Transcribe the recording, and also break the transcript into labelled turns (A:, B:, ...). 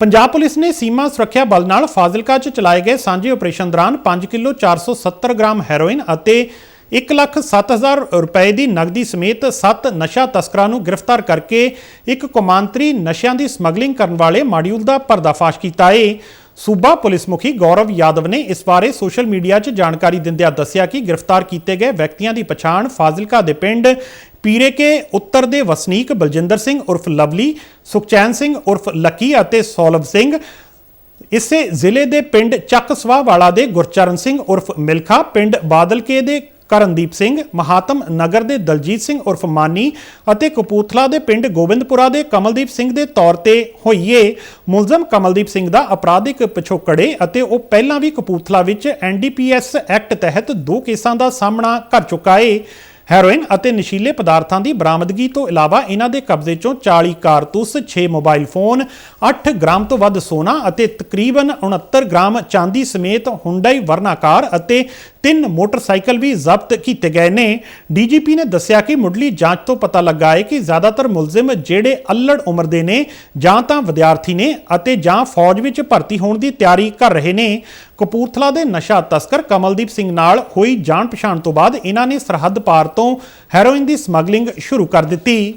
A: Punjab police ਨੇ ਸੀਮਾ ਸੁਰੱਖਿਆ ਬਲ ਨਾਲ ਫਾਜ਼ਿਲਕਾ 'ਚ ਚਲਾਏ ਗਏ ਸਾਂਝੇ ਆਪਰੇਸ਼ਨ ਦੌਰਾਨ 5 ਕਿਲੋ 470 ਗ੍ਰਾਮ ਹੈਰੋਇਨ ਅਤੇ 1,07,000 ਰੁਪਏ ਦੀ ਨਗਦੀ ਸਮੇਤ 7 ਨਸ਼ਾ ਤਸਕਰਾਂ ਨੂੰ ਗ੍ਰਿਫਤਾਰ ਕਰਕੇ ਇੱਕ ਕੌਮਾਂਤਰੀ ਨਸ਼ਿਆਂ ਦੀ ਸਮਗਲਿੰਗ ਕਰਨ ਵਾਲੇ ਮਾਡਿਊਲ ਦਾ ਪਰਦਾਫਾਸ਼ ਕੀਤਾ ਹੈ। ਸੂਬਾ ਪੁਲਿਸ ਮੁਖੀ ਗੌਰਵ ਯਾਦਵ ਨੇ ਇਸ ਬਾਰੇ ਸੋਸ਼ਲ ਮੀਡੀਆ 'ਚ ਜਾਣਕਾਰੀ ਦਿੰਦਿਆਂ ਦੱਸਿਆ ਕਿ ਗ੍ਰਿਫਤਾਰ ਕੀਤੇ ਗਏ ਵਿਅਕਤੀਆਂ ਦੀ ਪਛਾਣ ਫਾਜ਼ਿਲਕਾ ਦੇ ਪਿੰਡ ਪੀਰੇਕੇ ਉੱਤਰ ਦੇ ਵਸਨੀਕ ਬਲਜਿੰਦਰ ਸਿੰਘ ਉਰਫ ਲਵਲੀ, ਸੁਖਚੈਨ ਸਿੰਘ ਉਰਫ ਲੱਕੀ ਅਤੇ ਸੌਲਭ ਸਿੰਘ। ਇਸੇ ਜ਼ਿਲ੍ਹੇ ਦੇ ਪਿੰਡ ਚੱਕ ਸਵਾਹ ਵਾਲਾ ਦੇ ਗੁਰਚਰਨ ਸਿੰਘ ਉਰਫ ਮਿਲਖਾ, ਪਿੰਡ ਬਾਦਲਕੇ ਦੇ ਕਰਨਦੀਪ ਸਿੰਘ, ਮਹਾਤਮ ਨਗਰ ਦੇ ਦਲਜੀਤ ਸਿੰਘ ਉਰਫ ਮਾਨੀ ਅਤੇ ਕਪੂਥਲਾ ਦੇ ਪਿੰਡ ਗੋਬਿੰਦਪੁਰਾ ਦੇ ਕਮਲਦੀਪ ਸਿੰਘ ਦੇ ਤੌਰ ਤੇ ਹੋਈਏ ਮੁਲਜ਼ਮ ਕਮਲਦੀਪ ਸਿੰਘ ਦਾ ਅਪਰਾਧਿਕ ਪਿਛੋਕੜੇ ਅਤੇ ਉਹ ਪਹਿਲਾਂ ਵੀ ਕਪੂਥਲਾ ਵਿੱਚ ਐਨਡੀਪੀਐਸ ਐਕਟ ਤਹਿਤ ਦੋ ਕੇਸਾਂ ਦਾ ਸਾਹਮਣਾ ਕਰ ਚੁੱਕਾ ਏ। ਹੈਰੋਇਨ ਅਤੇ ਨਸ਼ੀਲੇ ਪਦਾਰਥਾਂ ਦੀ ਬਰਾਮਦਗੀ ਤੋਂ ਇਲਾਵਾ ਇਹਨਾਂ ਦੇ ਕਬਜ਼ੇ ਚੋਂ 40 ਕਾਰਤੂਸ 6 ਮੋਬਾਈਲ ਫੋਨ 8 ਗ੍ਰਾਮ ਤੋਂ ਵੱਧ ਸੋਨਾ ਅਤੇ ਤਕਰੀਬਨ 69 ਗ੍ਰਾਮ ਚਾਂਦੀ ਸਮੇਤ ਹੁੰਡਾਈ ਵਰਨਾਕਾਰ ਅਤੇ ਤਿੰਨ ਮੋਟਰਸਾਈਕਲ ਵੀ ਜ਼ਬਤ ਕੀਤੇ ਗਏ ਨੇ। ਡੀਜੀਪੀ ਨੇ ਦੱਸਿਆ ਕਿ ਮੁੱਢਲੀ ਜਾਂਚ ਤੋਂ ਪਤਾ ਲੱਗਾ ਹੈ ਕਿ ਜ਼ਿਆਦਾਤਰ ਮੁਲਜ਼ਮ ਜਿਹੜੇ ਅਲੜ ਉਮਰ ਦੇ ਨੇ, ਜਾਂ ਤਾਂ ਵਿਦਿਆਰਥੀ ਨੇ ਅਤੇ ਜਾਂ ਫੌਜ ਵਿੱਚ ਭਰਤੀ ਹੋਣ ਦੀ ਤਿਆਰੀ ਕਰ ਰਹੇ ਨੇ। ਕਪੂਰਥਲਾ ਦੇ ਨਸ਼ਾ ਤਸਕਰ ਕਮਲਦੀਪ ਸਿੰਘ ਨਾਲ ਹੋਈ ਜਾਣ ਪਛਾਣ ਤੋਂ ਬਾਅਦ ਇਹਨਾਂ ਨੇ ਸਰਹੱਦ ਪਾਰ ਤੋਂ ਹੈਰੋਇਨ ਦੀ ਸਮਗਲਿੰਗ ਸ਼ੁਰੂ ਕਰ ਦਿੱਤੀ।